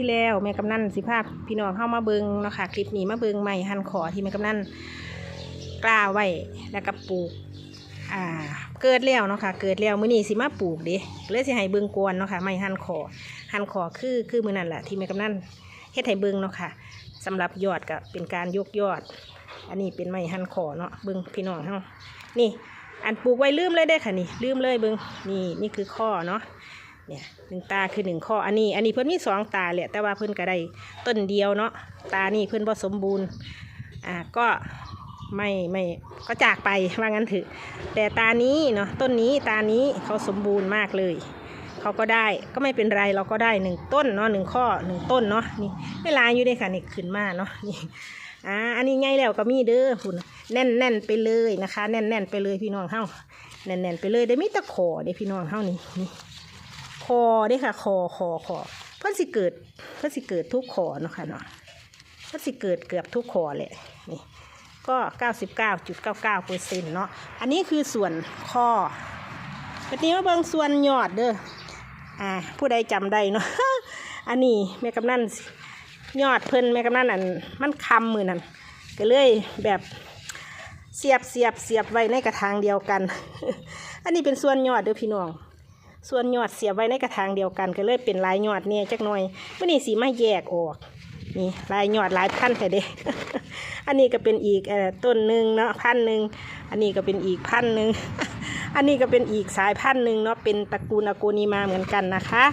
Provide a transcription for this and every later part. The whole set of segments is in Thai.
ที่แล้วแม่กำนันสิภาพพี่น้องเข้ามาเบิงเนาะค่ะคลิปนี้มาเบิงใหม่หันขอที่แม่กำนันกล้าไว้แล้วก็ปลูกอ่าเกิดแล้วเนาะค่ะเกิดแล้วมื้อนี้สิมาปลูกเด้เลยสิให้เบิงกวนเนาะค่ะไม่หันขอหันขอคือคือมื้อนั้นแหละที่แม่กำนันเฮ็ดให้เบิงเนาะค่ะสำหรับยอดก็เป็นการยกยอด อันนี้เป็นไม้หันขอเนาะเบิงพี่น้องเฮานี่ อันปลูกไว้ลืมเลยได้ค่ะนี่ลืมเลยเบิงนี่นี่คือข้อเนาะ เนี่ยหนึ่งตาคือหนึ่งข้ออันนี้ อันนี้เพิ่นมีสองตาแหละแต่ว่าเพิ่นก็ได้ต้นเดียวเนาะตานี่เพิ่นบ่สมบูรณ์อ่าก็ไม่ไม่ก็จากไปว่างั้นเถอะแต่ตานี้เนาะต้นนี้ตานี้เขาสมบูรณ์มากเลยเขาก็ได้ก็ไม่เป็นไรเราก็ได้หนึ่งต้นเนาะหนึ่งข้อหนึ่งต้นเนาะนี่เวลาอยู่ด้ค่ะนี่ขึ้นมาเนาะนี่อ่าอันนี้ไงแล้วก็มีเด้อคุณแน่นแน่นไปเลยนะคะ แน่นแน่นไปเลยพี่น้องเฮาแน่นแน่นไปเลยได้มีตะขอเด้พี่น้องเฮานี่นี่ อเด้ค่ะคอคอคอเพิ่อนสิเกิด เพิ่อนสิเกิดทุกคอเนาะค่ะเนาะเพิ่อนสิเกิดเกือบทุกคอแหละนี่ก็เก้าสิบเก้าจุดเก้าเก้าเปอร์เซ็นต์เนาะอันนี้คือส่วนคอวันนี้มาเบิ่งส่วนยอดเด้ออ่าผู้ใดจำได้เนาะอันนี้แม่กำนันยอดเพิ่นแม่กำนันอันมันคำมือนั่นก็เลยแบบเสียบเสียบเสียบไว้ในกระถางเดียวกัน อันนี้เป็นส่วนยอดเด้อพี่น้อง ส่วนยอดเสียบไว้ในกระถางเดียวกันก็เลยเป็นลายยอดเนี่ยจักหน่อยวันนี้สีมาแยกออกนี่ลายยอดลายพันแต่เด้อันนี้ก็เป็นอีกอต้นหนึ่งเนาะพันหนึ่งอันนี้ก็เป็นอีกพันหนึ่งอันนี้ก็เป็นอีกสายพันหนึ่งเนาะเป็นตระกูลอโกนิมาเหมือนกันนะคะ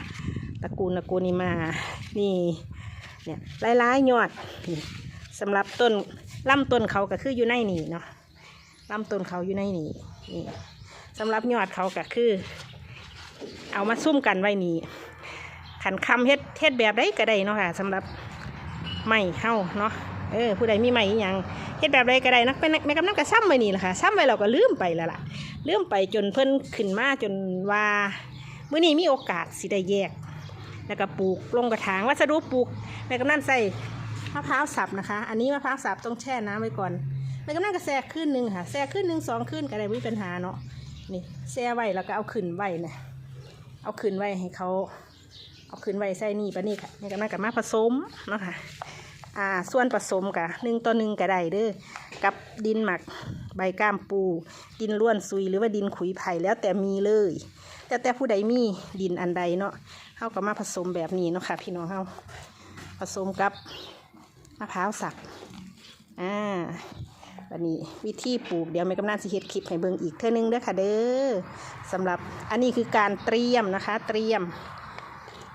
ตระกูลอโกนิมานี่เนี่ยลายๆยอดสำหรับต้นลำต้นเขาก็คืออยู่ในนี่เนาะลำต้นเขาอยู่ในนี่นี่สำหรับยอดเขาก็คือ เอามาซุ่มกันไว้นี่ขันคำเฮ็ดเฮ็ดแบบใดก็ได้เนาะค่ะสำหรับไม้เฮาเนาะเออผู้ใดมีไม้อหยังเฮ็ดแบบใดก็ได้นักเป็นแม่กำนังก็ซ้ำไว้นี่แหละค่ะซ้ำไว้เราก็ลืมไปแล้วล่ะลืมไปจนเพิ่นขึ้นมาจนว่ามื้อนี้มีโอกาสสิได้แยก แล้วก็ปลูกลงกระถางวัสดุปลูกแม่กำนันใส่มะพร้าวสับนะคะ อันนี้มะพร้าวสับต้องแช่น้ำไว้ก่อนแม่กำนันก็แช่ขึ้นหนึ่งค่ะแช่ขึ้นหนึ่งสองขึ้นก็ได้ไม่มีปัญหาเนาะนี่แช่ไว้แล้วก็เอาขึ้นไว้นะ เอาขึ้นไว้ให้เขา เอาขึ้นไว้ใส่นี่ปะนี่ค่ะนี่ก็น่ากับมาผสมเนาะค่ะอ่าส่วนผสมกะหนึ่งต่อหนึ่งก็ได้เด้อกับดินหมักใบก้ามปู ดินล้วนซุยหรือว่าดินขุยไผ่แล้วแต่มีเลย แต่แต่ผู้ใดมีดินอันใดเนาะเขาก็มาผสมแบบนี้เนาะค่ะ พี่น้องเขาผสมกับมะพร้าวสักอ่า วันนี้วิธีปลูกเดี๋ยวแม่กำนันสิเฮ็ดคลิปให้เบิ่งอีกเท่านึงเด้อค่ะเด้อสำหรับอันนี้คือการเตรียมนะคะ เตรียม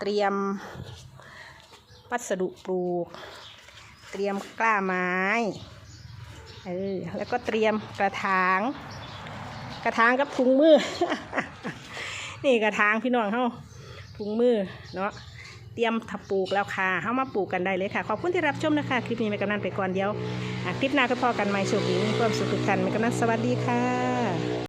เตรียมวัสดุปลูก เตรียมกล้าไม้เออแล้วก็เตรียมกระถาง กระถางกับถุงมือ นี่กระถางพี่น้องเฮาถุงมือเนาะ เตรียมถับปลูกแล้วค่ะเข้ามาปลูกกันได้เลยค่ะ ขอบคุณที่รับชมนะคะ คลิปนี้แม่กำนันไปก่อนเดียว คลิปหน้าก็พอกันใหม่โชคดีมีความสุขทุกท่านแม่กำนันสวัสดีค่ะ